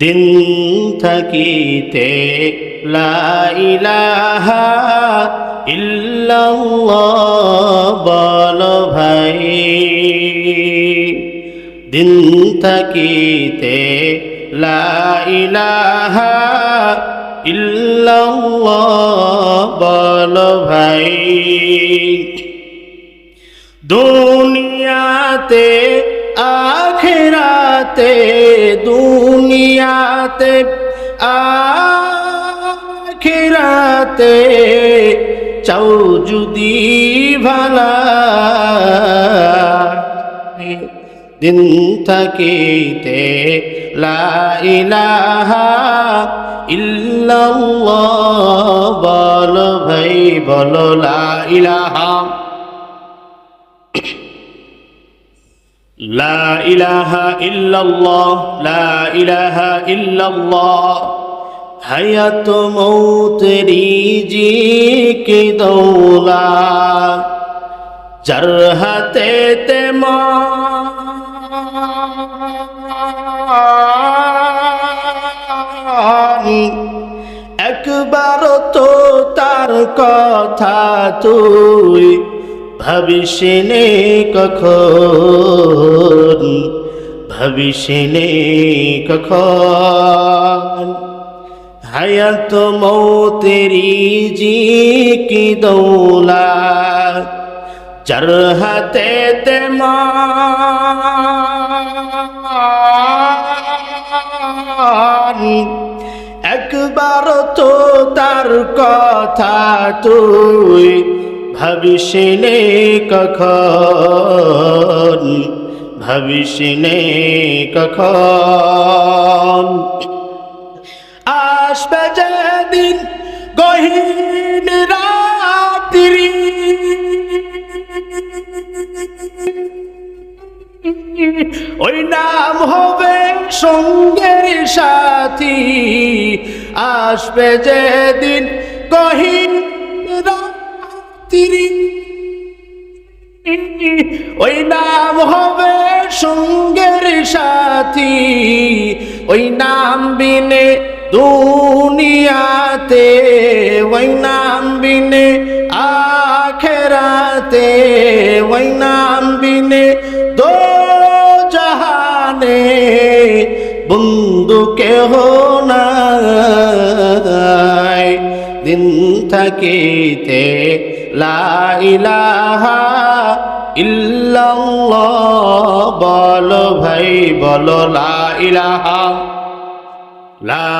দিন থাকিতে লাইলাহা বল ভাই। দিন থাকিতে লাইলাহা বল ভাই। দুনিয়াতে আখেরাতে দুনিয়াতে আখেরাতে চাও যদি ভালা। দিন থাকিতে লা ইলাহা ইল্লাল্লাহ বল ভাই বল লা ইলাহা লা দৌলা। একবার তো তার কথা তুই ভবিষ্যনে কখন? ভবিষ্যনে কখন? হায়াত মৌতেরি জি কি দৌলা চর হাতে একবার তো তার কথা তুই ভবিষ্যনে কখন? ভবিষ্যনে কখন? আসবে যেদিন গহীন রাত্রি। ওই নাম হবে সঙ্গের সাথী। আসবে যেদিন গহীন রাত্রি ওই নাম হবে সঙ্গের সাথী। ওই নাম বিনে দুনিয়াতে, ওই নাম বিনে আখেরাতে, ওই নাম বিনে দো জাহানে বন্ধু কেহ নাই। দিন থাকিতে লাহা ইল্লাল্লাহ বলো ভাই বলো লা ইলাহা। লা